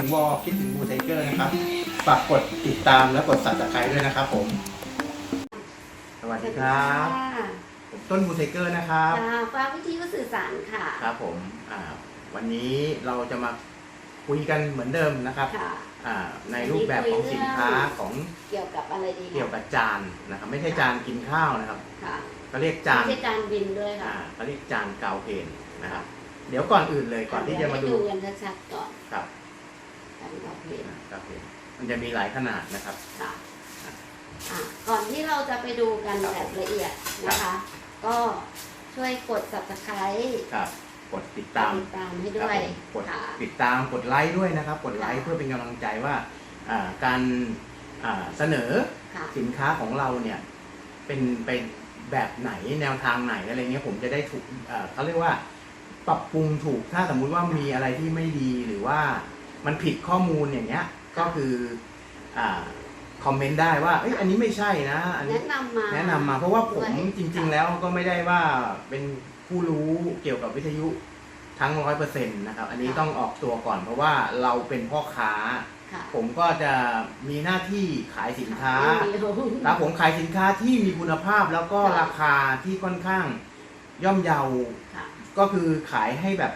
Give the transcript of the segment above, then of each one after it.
ถึงวอลคิดถึงบูไทเกอร์นะครับฝากกดติดตามและกด subscribe ด้วยนะครับ ผม สวัสดีครับผมต้นบูไทเกอร์นะครับค่ะฟ้าวิทยุสื่อสารค่ะ ครับผมอ่าวันนี้เราจะมาคุยกันเหมือนเดิมนะครับค่ะอ่าในรูปแบบของสินค้าของเกี่ยวกับอะไรดีคะเกี่ยวกับจานนะครับ ไม่ใช่จานกินข้าวนะครับค่ะเขาเรียกจานไม่ใช่จานบินด้วยอ่าค่ะเขาเรียกจานกาวเพนนะครับ เดี๋ยวก่อนอื่นเลยก่อนที่จะมาดูเยวให้กันชัดๆก่อนครับ การตอบเพลงกาวเพนมันจะมีหลายขนาดนะครับค่ะอะก่อนที่เราจะไปดูกันครับแบบละเอียดนะคะ ก็ช่วยกด subscribe ครับกดติดตามติดตามให้คด้รับวยผมกดค่ะติดตามกดไลค์ด้วยนะครับ กดไลค์ค่ะเพื่อเป็นกำลังใจว่าอ่าการอ่าเสนอค่ะสินค้าของเราเนี่ยเป็นเป็นแบบไหนแนวทางไหนอะไรเงี้ยผมจะได้ถูกเอ่อเขาเรียกว่า ปรับปรุงถูกถ้าสมมุติว่ามีอะไรที่ไม่ดีหรือว่า มันผิดข้อมูลอย่างเงี้ย ก็คืออ่าคอมเมนต์ได้ว่าเอ้ยอันนี้ไม่ใช่นะ อันนี้แนะนำมา แนะนำมาเพราะว่าผมด้วยจริง ๆ แล้วก็ไม่ได้ว่าเป็นผู้รู้เกี่ยวกับวิทยุทั้งร้อยเปอร์เซ็นต์นะครับ อันนี้ต้องออกตัวก่อน เพราะว่าเราเป็นพ่อค้า ค่ะผมก็จะมีหน้าที่ขายสินค้า ไม่มีครับผมขายสินค้าที่มีคุณภาพแล้วก็ค่ะ ราคาที่ค่อนข้างย่อมเยา ค่ะ ก็คือขายให้แบบ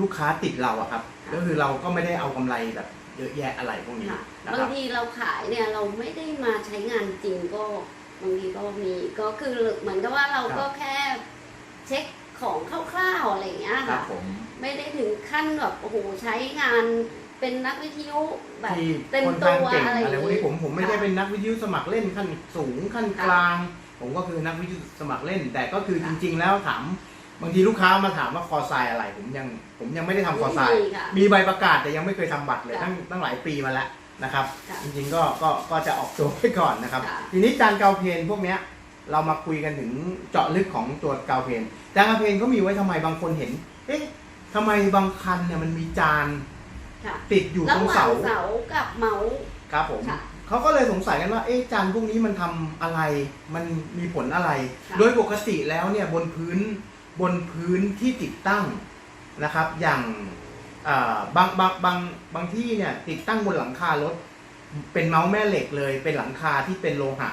ลูกค้าติดเราอะครับค่ะ ก็คือเราก็ไม่ได้เอากำไรแบบเยอะแยะอะไรพวกนี้ค่ะนะบาครังบทีเราขายเนี่ยเราไม่ได้มาใช้งานจริงก็บางทีก็มีก็คือเหมือนกับว่าเราก็แค่เช็คของคร่าวๆอะไรอย่างเงี้ยครัค่ะ บผม ไม่ได้ถึงขั้นแบบโอ้โหใช้งานเป็นนักวิทยุแบบที่เต็มค่อนตัข้างวเก่งอะไรออะไรย่างพวกนี้ผมผมไม่ได้ค่ะเป็นนักวิทยุสมัครเล่นขั้นสูงขั้นค่ะกลาง ผมก็คือนักวิทยุสมัครเล่น แต่ก็คือจค่ะริง ๆ แล้วถาม บางทีลูกค้ามาถามว่าคอไซน์อะไร ผมยังผมยังไม่ได้ทำคอไซน์มีค่ะมีใบประกาศแต่ยังไม่เคยทำบัตรเลยค่ะตั้งตั้งหลายปีมาแล้วนะครับ ค่ะจริงๆก็ก็ก็จะออกตัวไว้ก่อนนะครับ ค่ะ ทีนี้จานเกาเพนพวกเนี้ยเรามาคุยกันถึงเจาะลึกของตัวเกาเพนจานเกาเพนเขามีไว้ทำไมบางคนเห็น เอ๊ะทำไมบางคันเนี่ยมันมีจานค่ะติดอยู่ตระรงหว่างเสาเสากับเมาส์ ครับผมค่ะเขาก็เลยสงสัยกันว่าเอ๊ะจานพวกนี้มันทำอะไร มันมีผลอะไร ค่ะ โดยปกติแล้วเนี่ยบนพื้น บนพื้นที่ติดตั้งนะครับ อย่างบางบางบางบางที่เนี่ยติดตั้งบนหลังคารถเป็นเมาส์แม่เหล็กเลย เป็นหลังคาที่เป็นโลหะ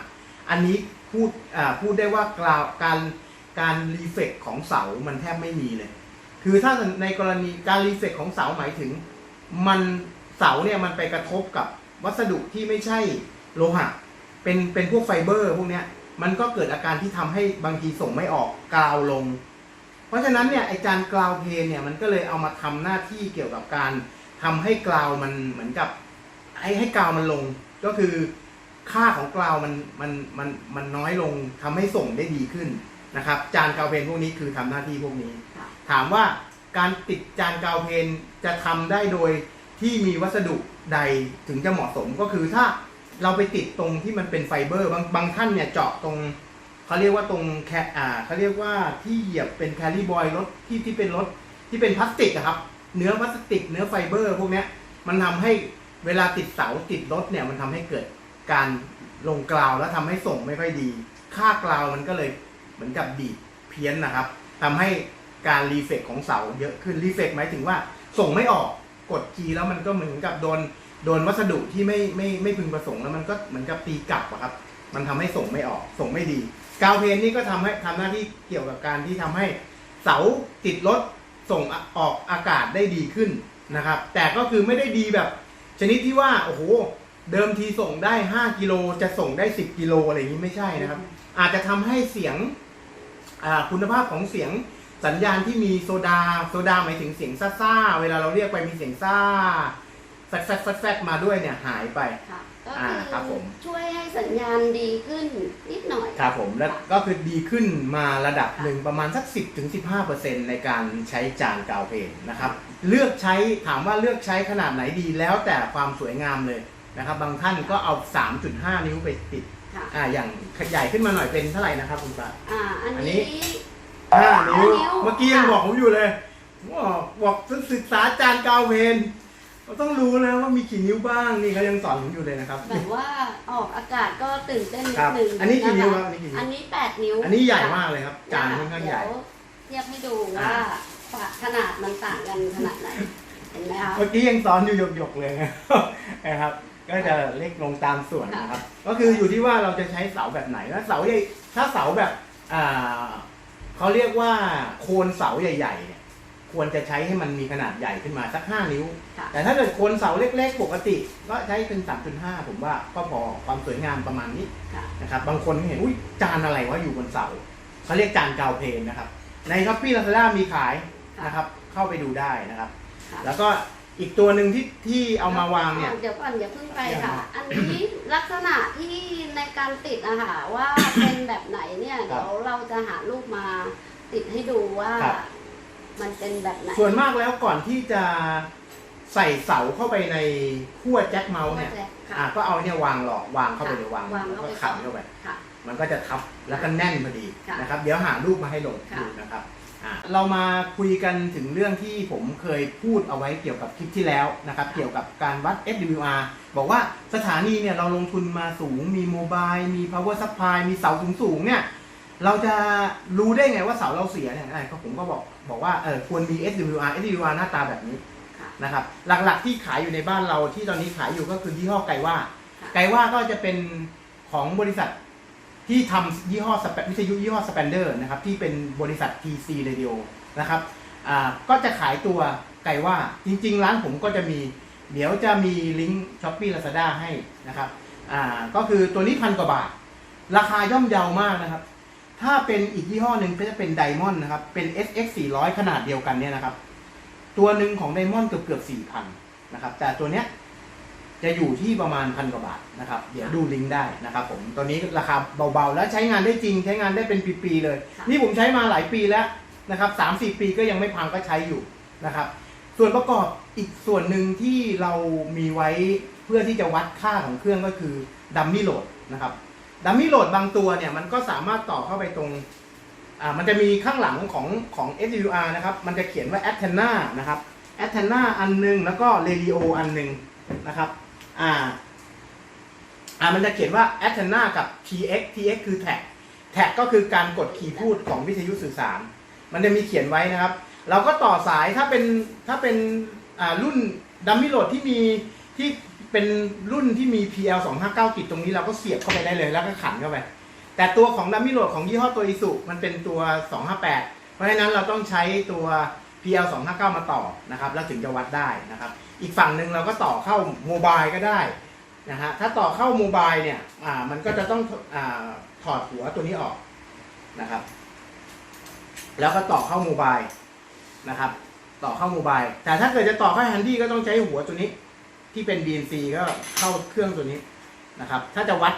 อันนี้พูดพูดได้ว่ากล่าวการการรีเฟกของเสามันแทบไม่มีเลย คือถ้าในกรณีการรีเฟกของเสาหมายถึง มันเสาเนี่ยมันไปกระทบกับวัสดุที่ไม่ใช่โลหะ เป็นเป็นพวกไฟเบอร์พวกเนี้ยมันก็เกิดอาการที่ทำให้บางทีส่งไม่ออกกาวลง ราะฉะนั้นเนี่ยไอจานกราวเพนเนี่ยมันก็เลยเอามาทำหน้าที่เกี่ยวกับการทำให้กราวมันเหมือนกับให้ให้กราวมันลง ก็คือค่าของกราวมันมันมันมันน้อยลงทำให้ส่งได้ดีขึ้นนะครับ จานกราวเพนพวกนี้คือทำหน้าที่พวกนี้ค่ะถามว่าการติดจานกาวเพนจะทำได้โดยที่มีวัสดุใดถึงจะเหมาะสมก็คือถ้าเราไปติดตรงที่มันเป็นไฟเบอร์ บางบางท่านเนี่ยเจาะตรง เขาเรียกว่าตรงแคอ่าเขาเรียกว่าที่เหยียบเป็นแคลรี่บอยรถที่ที่เป็นรถที่เป็นพลาสติกอะครับ เนื้อพลาสติก เนื้อไฟเบอร์ พวกเนี้ยมันทำให้เวลาติดเสาติดรถเนี่ยมันทำให้เกิดการลงกราวแล้วทำให้ส่งไม่ค่อยดี ค่ากราวมันก็เลยเหมือนกับดีดเพี้ยนนะครับทำให้การรีเฟกของเสาเยอะขึ้นรีเฟกหมายถึงว่าส่งไม่ออกกดคีแล้วมันก็เหมือนกับโดนโดนวัสดุที่ไม่ไม่ไม่พึงประสงค์แล้วมันก็เหมือนกับตีกลับอะครับ มันทำให้ส่งไม่ออกส่งไม่ดี กาวเพนนี่ก็ทำให้ทำหน้าที่เกี่ยวกับการที่ทำให้เสาติดรถส่งออกอากาศได้ดีขึ้นนะครับ แต่ก็คือไม่ได้ดีแบบ ชนิดที่ว่าโอ้โหเดิมทีส่งได้ 5 กิโลจะส่งได้ 10 กิโลอะไรอย่างนี้ไม่ใช่นะครับ อาจจะทำให้เสียงคุณภาพของเสียงสัญญาณที่มีโซดาโซดาหมายถึงเสียงซ่าๆเวลาเราเรียกไปมีเสียงซ่าแฟดแฟดแฟดมาด้วยเนี่ยหายไป ก็อ่าคือครับผม ช่วยให้สัญญาณดีขึ้นนิดหน่อย ครับผมแล้วก็คือดีขึ้นมาระดับหนึ่งประมาณสัก 10-15%ถึง15%ในการใช้จานกาวเพนนะครับ เลือกใช้ถามว่าเลือกใช้ขนาดไหนดีแล้วแต่ความสวยงามเลยนะครับ บางท่านก็เอา 3.5 นิ้วไปติดค่ะ อ่าอย่างใหญ่ขึ้นมาหน่อยเป็นเท่าไหร่นะครับคุณปาอ่าอันอันนี้ นี้ ห้านิ้ว ห้านิ้ว เมื่อกี้ยังค่ะบอกผมอยู่เลยบอกบอกศึกษาจานกาวเพน เราต้องรู้นะว่ามีกี่นิ้วบ้างนี่เขายังสอนผมอยู่เลยนะครับ แบบว่าออกอากาศก็ตื่นเต้นนิครัดบนึงอันนี้กี่นิ้วะะครับอันนี้กี่นิ้ว อันนี้แปดนิ้วอันนี้ใหญ่ค่ะมากเลยครับ จานค่อนข้างใหญ่ เดี๋ยวเทียบให้ดูว่าอ่าขนาดมันต่างกันขนาดไหน เห็นไหมคะ เมื่อกี้ยังซ้อนอยู่หยกๆเลยนะครับ ก็จะเล็กลงตามส่วนนะครับ ก็คืออยู่ที่ว่าเราจะใช้เสาแบบไหนถ้าเสาใหญ่ถ้าเสาแบบอ่าเขาเรียกว่าโคนเสาใหญ่ๆเนี่ย ควรจะใช้ให้มันมีขนาดใหญ่ขึ้นมาสัก 5 นิ้ว ค่ะ แต่ถ้าเกิดโคนเสาเล็กๆ ปกติ ก็ใช้เป็น 3.5 ผมว่าก็พอความสวยงามประมาณนี้ค่ะ นะครับ บางคนเห็นอุ้ยจานอะไรวะอยู่บนเสาเขาเรียกจานกาวเพลนนะครับ ในช้อปปี้ลาซาด้ามีขายนะครับ เข้าไปดูได้นะครับ ค่ะ แล้วก็อีกตัวหนึ่งที่ที่เอามาวางเนี่ย เดี๋ยวก่อนอย่าเพิ่งไปยังไงค่ะ อันนี้ลักษณะที่ในการติดอะค่ะว่าเป็นแบบไหนเนี่ย ครับเดี๋ยวเราจะหารูปมาติดให้ดูว่าครับ มันเป็นแบบไหนส่วนมากแล้วก่อนที่จะใส่เสาเข้าไปในขั้วแจ็คเมาส์เนี่ยค่ะอะ ก็เอาเนี่ยวางหลอกวางเข้าไปเลยวางวางแล้วเข้าก็ไปขันเข้าไป ค่ะ มันก็จะทับแล้วก็แน่นพอดีค่ะนะครับ เดี๋ยวหารูปมาให้ลงค่ะ ดูนะครับอะเรามาคุยกันถึงเรื่องที่ผมเคยพูดเอาไว้เกี่ยวกับคลิปที่แล้วนะครับ เกี่ยวกับการวัด SWR บอกว่าสถานีเนี่ยเราลงทุนมาสูงมีโมบายมี power supply มีเสาสูงๆเนี่ย เราจะรู้ได้ไงว่าเสาเราเสียเนี่ยอะก็ผมก็บอกบอกว่าเออควรมี SWR SWR หน้าตาแบบนี้ค่ะ นะครับ หลักๆที่ขายอยู่ในบ้านเราที่ตอนนี้ขายอยู่ก็คือยี่ห้อไกว่า ค่ะ ไกว่าก็จะเป็นของบริษัทที่ทำยี่ห้อ Sp- วิทยุยี่ห้อ Spander นะครับ ที่เป็นบริษัท TC Radio นะครับอ่าก็จะขายตัวไกว่าจริง ๆ ร้านผมก็จะมี เดี๋ยวจะมีลิงก์ Shopee Lazada ให้นะครับอ่าก็คือตัวนี้พันกว่าบาท ราคาย่อมเยาวมากนะครับ ถ้าเป็นอีกยี่ห้อหนึ่งก็จะเป็นไดมอนด์นะครับ เป็น SX 400 ขนาดเดียวกันเนี่ยนะครับ ตัวหนึ่งของไดมอนด์เกือบเกือบสี่พันนะครับ แต่ตัวเนี้ยจะอยู่ที่ประมาณพันกว่าบาทนะครับ เดี๋ยวดูลิงก์ได้นะครับผม ตัวนี้ราคาเบาๆ แล้วใช้งานได้จริง ใช้งานได้เป็นปีๆเลยค่ะนี่ผมใช้มาหลายปีแล้วนะครับสามสี่ปีก็ยังไม่พังก็ใช้อยู่นะครับ ส่วนประกอบอีกส่วนหนึ่งที่เรามีไว้เพื่อที่จะวัดค่าของเครื่องก็คือดัมมี่โหลดนะครับ ดัมมี่โหลดบางตัวเนี่ยมันก็สามารถต่อเข้าไปตรงอ่ามันจะมีข้างหลังของของ SWR นะครับ มันจะเขียนว่า antenna นะครับ antenna อันหนึง แล้วก็ radio อันหนึงนะครับอ่าอ่ามันจะเขียนว่า antenna กับ TX TX คือ tag tag ก็คือการกดคีย์พูดของวิทยุสื่อสาร มันจะมีเขียนไว้นะครับ เราก็ต่อสายถ้าเป็นถ้าเป็นอ่ารุ่นดัมมี่โหลดที่มีที่ เป็นรุ่นที่มี PL 259กิจตรงนี้เราก็เสียบเข้าไปได้เลยแล้วก็ขันเข้าไป แต่ตัวของดัมมี่โหลดของยี่ห้อตัวอิสุมันเป็นตัว 258 เพราะฉะนั้นเราต้องใช้ตัว PL 259มาต่อนะครับ แล้วถึงจะวัดได้นะครับ อีกฝั่งหนึ่งเราก็ต่อเข้าโมบายก็ได้นะฮะถ้าต่อเข้าโมบายเนี่ยอ่ามันก็จะต้องอ่าถอดหัวตัวนี้ออกนะครับ แล้วก็ต่อเข้าโมบายนะครับ ต่อเข้าโมบายแต่ถ้าเกิดจะต่อเข้าแฮนดี้ก็ต้องใช้หัวตัวนี้ ที่เป็น BNC ก็เข้าเครื่องตัวนี้นะครับ ถ้าจะวัด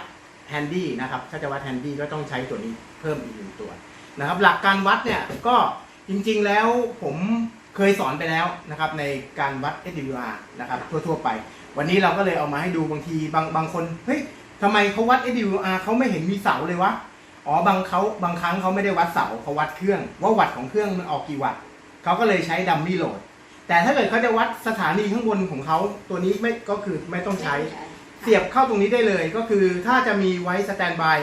แฮนดี้นะครับ ถ้าจะวัดแฮนดี้ก็ต้องใช้ตัวนี้เพิ่มอีกหนึ่งตัวนะครับ หลักการวัดเนี่ยก็จริงๆแล้วผมเคยสอนไปแล้วนะครับ ในการวัด SWR นะครับ ทั่วๆไป วันนี้เราก็เลยเอามาให้ดูบางทีบางบางคนเฮ้ยทำไมเขาวัด SWR เขาไม่เห็นมีเสาเลยวะอ๋อบางเขาบางครั้งเขาไม่ได้วัดเสาเขาวัดเครื่องว่าวัตต์ของเครื่องมันออกกี่วัตต์เขาก็เลยใช้ดัมมี่โหลด แต่ถ้าเกิดเขาจะวัดสถานีข้างบนของเขาตัวนี้ไม่ก็คือไม่ต้องใช้ เสียบเข้าตรงนี้ได้เลยก็คือถ้าจะมีไว้สแตนบาย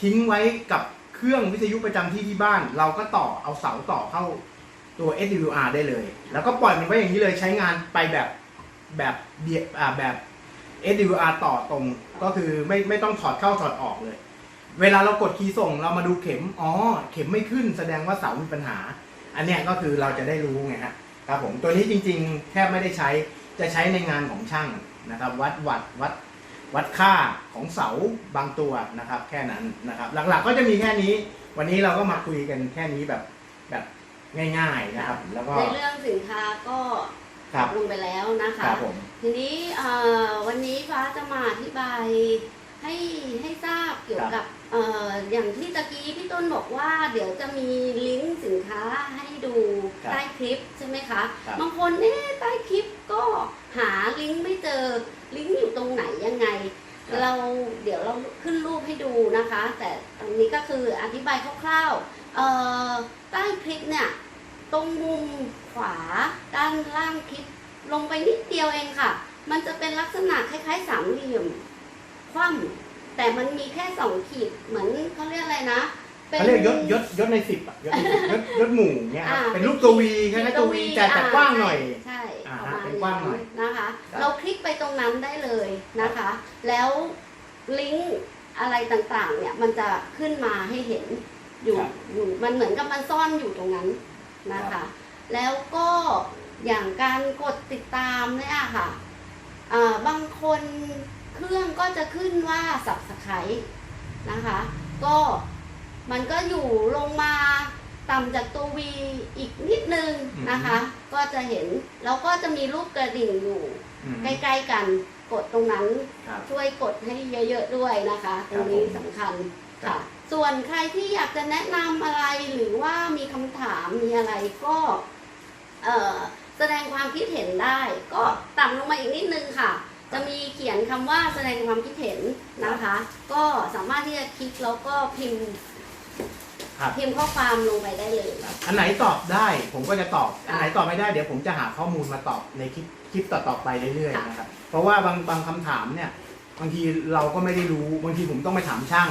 ทิ้งไว้กับเครื่องวิทยุประจำที่ที่บ้าน เราก็ต่อเอาเสาต่อเข้าตัว SWR ได้เลย แล้วก็ปล่อยมันไว้อย่างนี้เลยใช้งานไปแบบแบบเดียอ่าแบบ SWR ต่อตรงก็คือไม่ไม่ต้องถอดเข้าถอดออกเลย เวลาเรากดคีย์ส่งเรามาดูเข็ม อ๋อ เข็มไม่ขึ้นแสดงว่าเสามีปัญหา อันเนี้ยก็คือเราจะได้รู้ไงฮะ ครับผมตัวนี้จริงๆแทบไม่ได้ใช้จะใช้ในงานของช่างนะครับ วัดวัดวัดวัดค่าของเสาบางตัวนะครับ แค่นั้นนะครับ หลักๆก็จะมีแค่นี้ วันนี้เราก็มาคุยกันแค่นี้แบบแบบง่ายๆนะครับ แล้วก็ในเรื่องสินค้าก็ครับลงไปแล้วนะคะครับผมทีนี้เอ่อวันนี้ฟ้าจะมาอธิบายให้ให้ทราบเกี่ยวกับเอ่ออย่างที่ตะกี้พี่ต้นบอกว่า เดี๋ยวจะมีลิงก์สินค้าให้ดู ครับ ใต้ค ลิปใช่ไหมคะครับ บางคนเอ๊ะใต้คลิปก็หาลิงก์ไม่เจอลิงก์อยู่ตรงไหนยังไง เราเดี๋ยวเราขึ้นรูปให้ดูนะคะ แต่ตรงนี้ก็คืออธิบายคร่าวๆเอ่อใต้คลิปเนี่ย ตรงมุมขวาด้านล่างคลิป ลงไปนิดเดียวเองค่ะ มันจะเป็นลักษณะคล้ายๆสามเหลี่ยมคว่ำแต่มันมีแค่สองขีดเหมือนเขาเรียกอะไรนะ เขาเรียกยศยศยศในสิบอะยศใน10ยศยศหมู่เนี่ยครับอ่าเป็นรูปตัววีคล้ายๆตัววีแต่แต่กว้างหน่อย ใช่อ่าประฮะมาณเป็นกว้างหน่อยนะคะ ครับ เราคลิกไปตรงนั้นได้เลยนะคะ แล้วลิงก์อะไรต่างๆ เนี่ยมันจะขึ้นมาให้เห็นอยู่ครับอยู่มันเหมือนกับมันซ่อนอยู่ตรงนั้นนะครัคะ บ แล้วก็อย่างการกดติดตามเนี่ยค่ะอ่าบางคนเครื่องก็จะขึ้นว่า subscribe นะคะ ก็ มันก็อยู่ลงมาต่ำจากตัววีอีกนิดนึงนะคะ ก็จะเห็นแล้วก็จะมีรูปกระดิ่งอยู่อืมใกล้ๆกันกดตรงนั้นครับช่วยกดให้เยอะๆด้วยนะคะ ตรงนี้สำคัญครัค่ะบส่วนใครที่อยากจะแนะนำอะไรหรือว่ามีคำถามมีอะไรก็เอ่อแสดงความคิดเห็นได้ ก็ต่ำลงมาอีกนิดนึงค่ะ จะมีเขียนคำว่าแสดงความคิดเห็นนะคะ ก็สามารถที่จะคลิกแล้วก็พิมพ์ ครับ พิมพ์ข้อความลงไปได้เลย อันไหนตอบได้ผมก็จะตอบค่ะอันไหนตอบไม่ได้เดี๋ยวผมจะหาข้อมูลมาตอบในคลิปคลิปต่อๆไปเรื่อยค่ะ ๆนะครับ เพราะว่าบางบางคำถามเนี่ยบางทีเราก็ไม่ได้รู้ บางทีผมต้องไปถามช่าง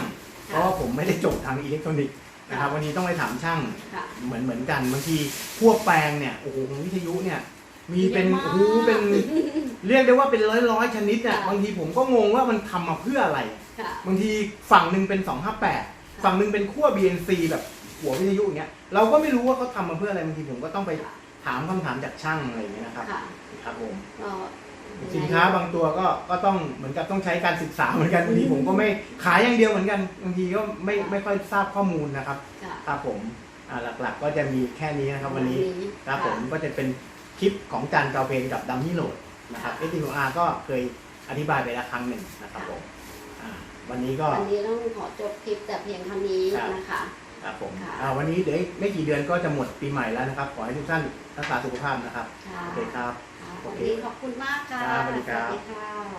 เพราะว่าผมไม่ได้จบทางอิเล็กทรอนิกส์นะครับวันนี้ต้องไปถามช่างค่ะ เหมือนเหมือนกันบางทีพวกแปลงเนี่ยโอ้โหของวิทยุเนี่ยมีเป็นเยอะมาก โอ้โหเป็น เรียกได้ว่าเป็นร้อยร้อยๆชนิดเนี่ยค่ะ บางทีผมก็งงว่ามันทำมาเพื่ออะไร ค่ะ บางทีฝั่งหนึ่งเป็น 258 ฝั่งหนึ่งเป็นขั้ว BNC แบบหัววิทยุอย่างเงี้ย เราก็ไม่รู้ว่าเขาทำมาเพื่ออะไรบางทีผมก็ต้องไปถามคำถามจากช่างอะไรอย่างเงี้ยนะครับ ค่ะครับผม ก็สินค้าบางตัวก็ก็ต้องเหมือนกับต้องใช้การศึกษาเหมือนกันบางทีผมก็ไม่ขายอย่างเดียวเหมือนกันบางทีก็ไม่ไม่ค่อยทราบข้อมูลนะครับค่ะครับผมอ่าหลักๆก็จะมีแค่นี้นะครับวันนี้ครับะผมก็จะเป็นคลิปของจานเกาเพนกับดัมมี่โหลดนะครับเอทีอาร์ก็เคยอธิบายไปแล้วครั้งหนึ่งนะครับผมอ่า วันนี้ก็วันนี้ต้องขอจบคลิปแต่เพียงเท่านี้ครับนะคะ ครับผมค่ะ อ่าวันนี้เดี๋ยวอีกไม่กี่เดือนก็จะหมดปีใหม่แล้วนะครับ ขอให้ทุกท่านรักษาสุขภาพนะครับ ค่ะโอเคครับ ค่ะโอวันเคนี้ขอบคุณมากค่ะครับสวัสดีครับสวัสดีค่ะ